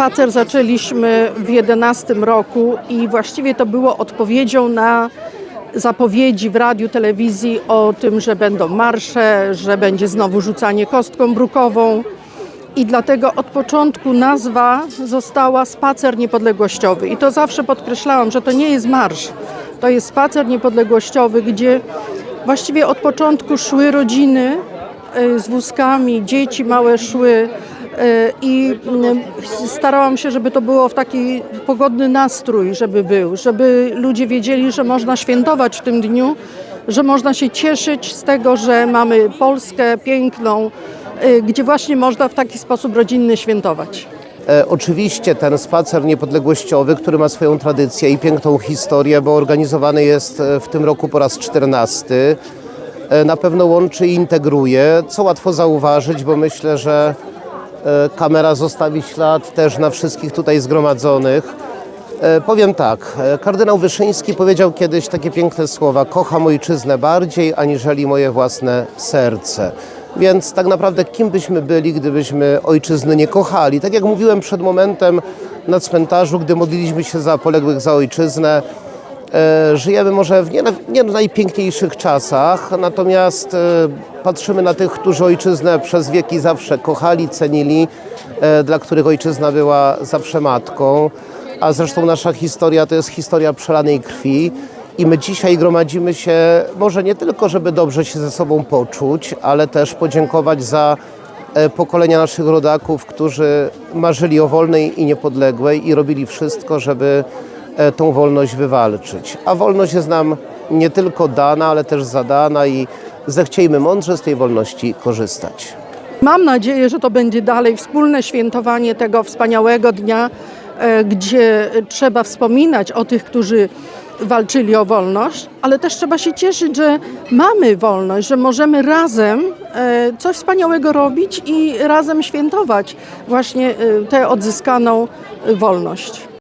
spacer zaczęliśmy w 11 roku i właściwie to było odpowiedzią na zapowiedzi w radiu, telewizji o tym, że będą marsze, że będzie znowu rzucanie kostką brukową. I dlatego od początku nazwa została Spacer Niepodległościowy. I to zawsze podkreślałam, że to nie jest marsz. To jest spacer niepodległościowy, gdzie właściwie od początku szły rodziny e, z wózkami, dzieci małe szły i mm, starałam się, żeby to było w taki pogodny nastrój, żeby był, żeby ludzie wiedzieli, że można świętować w tym dniu, że można się cieszyć z tego, że mamy Polskę piękną, e, gdzie właśnie można w taki sposób rodzinny świętować. E, oczywiście ten spacer niepodległościowy, który ma swoją tradycję i piękną historię, bo organizowany jest e, w tym roku po raz 14, e, na pewno łączy i integruje, co łatwo zauważyć, bo myślę, że kamera zostawi ślad też na wszystkich tutaj zgromadzonych. E, Powiem tak, e, kardynał Wyszyński powiedział kiedyś takie piękne słowa: Kocham ojczyznę bardziej aniżeli moje własne serce. Więc tak naprawdę kim byśmy byli, gdybyśmy ojczyzny nie kochali? Tak jak mówiłem przed momentem na cmentarzu, gdy modliliśmy się za poległych za ojczyznę, e, żyjemy może w nie, nie najpiękniejszych czasach, natomiast e, patrzymy na tych, którzy ojczyznę przez wieki zawsze kochali, cenili, e, dla których ojczyzna była zawsze matką. A zresztą nasza historia to jest historia przelanej krwi i my dzisiaj gromadzimy się może nie tylko, żeby dobrze się ze sobą poczuć, ale też podziękować za e, pokolenia naszych rodaków, którzy marzyli o wolnej i niepodległej i robili wszystko, żeby e, tą wolność wywalczyć. A wolność jest nam nie tylko dana, ale też zadana i zechciejmy mądrze z tej wolności korzystać. Mam nadzieję, że to będzie dalej wspólne świętowanie tego wspaniałego dnia, e, gdzie trzeba wspominać o tych, którzy walczyli o wolność, ale też trzeba się cieszyć, że mamy wolność, że możemy razem e, coś wspaniałego robić i razem świętować właśnie e, tę odzyskaną e, wolność.